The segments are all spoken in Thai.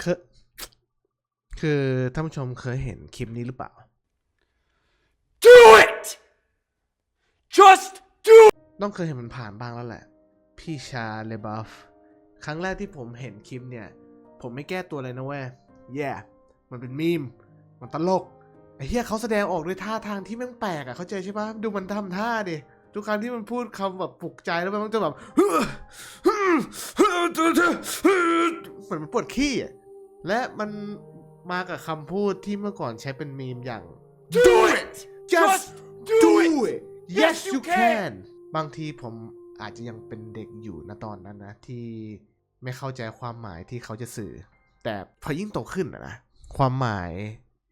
เคยคือท่านผู้ชมเคยเห็นคลิปนี้หรือเปล่า Do it! Just do ต้องเคยเห็นมันผ่านบ้างแล้วแหละ พี่ชาเลบัฟครั้งแรกที่ผมเห็นคลิปเนี่ย ผมไม่แก้ตัวเลยนะเว้ยแย่มันเป็นมีม มันตลก ไอ้เหี้ยเขาแสดงออกด้วยท่าทางที่แม่งแปลกอะเข้าใจใช่ปะดูมันทำท่าดิ ทุกครั้งที่มันพูดคำแบบปลุกใจแล้วมันจะแบบเหมือนมันปวดขี้อะ และมันมากับคำพูดที่เมื่อก่อนใช้เป็นมีมอย่าง Do it! just do do it! it yes Yes, you you can can บางทีผมอาจจะยังเป็นเด็กอยู่นะตอนนั้นนะ ที่ไม่เข้าใจความหมายที่เขาจะสื่อ แต่พอยิ่งโตขึ้นอะนะความหมาย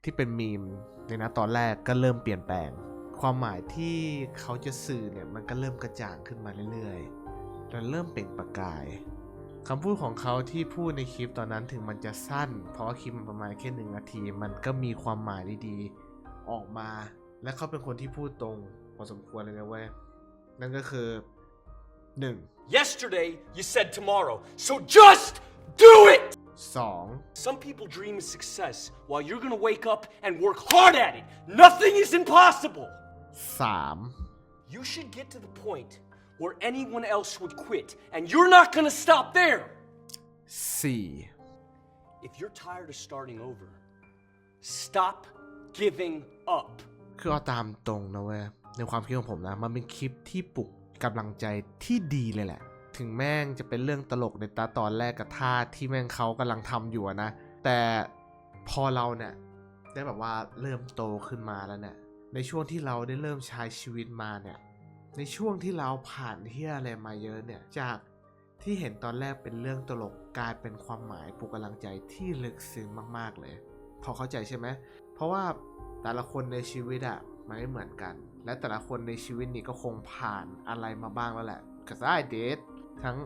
ที่เป็นมีมในนะตอนแรกก็เริ่มเปลี่ยนแปลง ความหมายที่เขาจะสื่อเนี่ยมันก็เริ่มกระจ่างขึ้นมาเรื่อยๆและเริ่มเปล่งประกาย คำพูดของเขาที่พูดในคลิปตอนนั้นถึงมันจะสั้น เพราะว่าคลิปมันประมาณแค่หนึ่งนาที มันก็มีความหมายดีๆออกมา และเขาเป็นคนที่พูดตรงพอสมควรเลยนะเว้ยนั่นก็คือหนึ่ง Yesterday, you said tomorrow, so just do it! สอง Some people dream of success while you're gonna wake up and work hard at it. Nothing is impossible! สาม You should get to the point where anyone else would quit, and you're not gonna stop there! สี่ If you're tired of starting over, stop giving up. คือเอาตามตรงนะเว้ย ในความคิดของผมนะ มันเป็นคลิปที่ปลุกกำลังใจที่ดีเลยแหละ ถึงแม่งจะเป็นเรื่องตลกในตาตอนแรกกับท่าที่แม่งเขากำลังทำอยู่อะนะ แต่พอเราเนี่ย ได้แบบว่าเริ่มโตขึ้นมาแล้วเนี่ย ในช่วงที่เราได้เริ่มใช้ชีวิตมาเนี่ย ในช่วงที่เราผ่านที่อะไรมาเยอะเนี่ย จากที่เห็นตอนแรกเป็นเรื่องตลกกลายเป็นความหมายปลุกกำลังใจที่ลึกซึ้งมาก ๆ เลย พอเข้าใจใช่ไหม เพราะว่าแต่ละคนในชีวิตอะมันไม่เหมือนกัน และแต่ละคนในชีวิตนี้ก็คงผ่านอะไรมาบ้างแล้วแหละ cause I did ทั้ง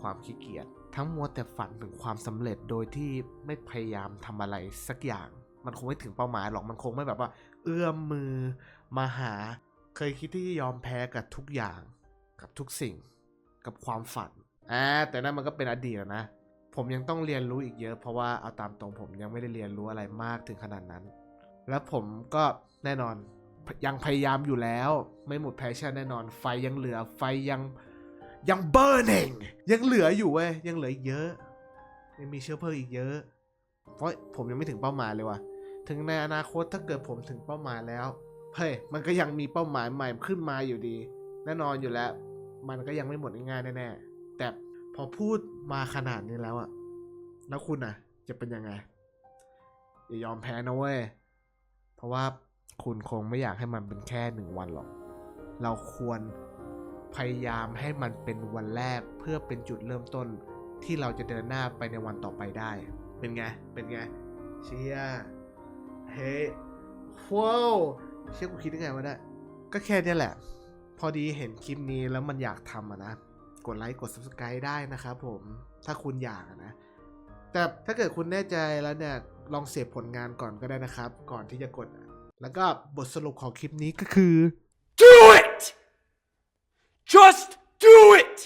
ความขี้เกียจทั้งมัวแต่ฝันถึงความสำเร็จโดยที่ไม่พยายามทำอะไรสักอย่าง มันคงไม่ถึงเป้าหมายหรอกมันคงไม่แบบว่า เอื้อมมือมาหา เคยคิดที่จะยอมแพ้กับทุกอย่าง กับทุกสิ่ง กับความฝันอ่าแต่นั่นมันก็เป็นอดีตนะ ผมยังต้องเรียนรู้อีกเยอะ เพราะว่าเอาตามตรงผมยังไม่ได้เรียนรู้อะไรมากถึงขนาดนั้น แล้วผมก็แน่นอนยังพยายามอยู่แล้ว ไม่หมดแพชชั่นแน่นอน ไฟยังเหลือไฟยังยัง burning ยังเหลืออยู่เว้ยยังเหลืออีกเยอะ ยังมีเชื้อเพลิงอีกเยอะ เพราะผมยังไม่ถึงเป้าหมายเลยว่ะถึงในอนาคตถ้าเกิดผมถึงเป้าหมายแล้ว เฮ้ยมันก็ยังมีเป้าหมายใหม่ขึ้นมาอยู่ดี แน่นอนอยู่แล้ว มันก็ยังไม่หมดง่ายแน่ๆแต่พอพูดมาขนาดนี้แล้วอะแล้วคุณอะจะเป็นยังไงอย่ายอมแพ้นะเว้ยเพราะว่าคุณคงไม่อยากให้มันเป็นแค่หนึ่งวันหรอก เราควรพยายามให้มันเป็นวันแรกเพื่อเป็นจุดเริ่มต้นที่เราจะเดินหน้าไปในวันต่อไปได้ เป็นไง เป็นไง เชียเฮ้ว้าว เชี่ยกูคิดได้ไงวะเนี่ยก็แค่นี้แหละ พอดีเห็นคลิปนี้แล้วมันอยากทำอะนะ กดไลค์กด subscribe ได้นะครับผม ถ้าคุณอยากนะ แต่ถ้าเกิดคุณแน่ใจแล้วเนี่ย ลองเสพผลงานก่อนก็ได้นะครับ ก่อนที่จะกด แล้วก็บทสรุปของคลิปนี้ก็คือ Do it! just do it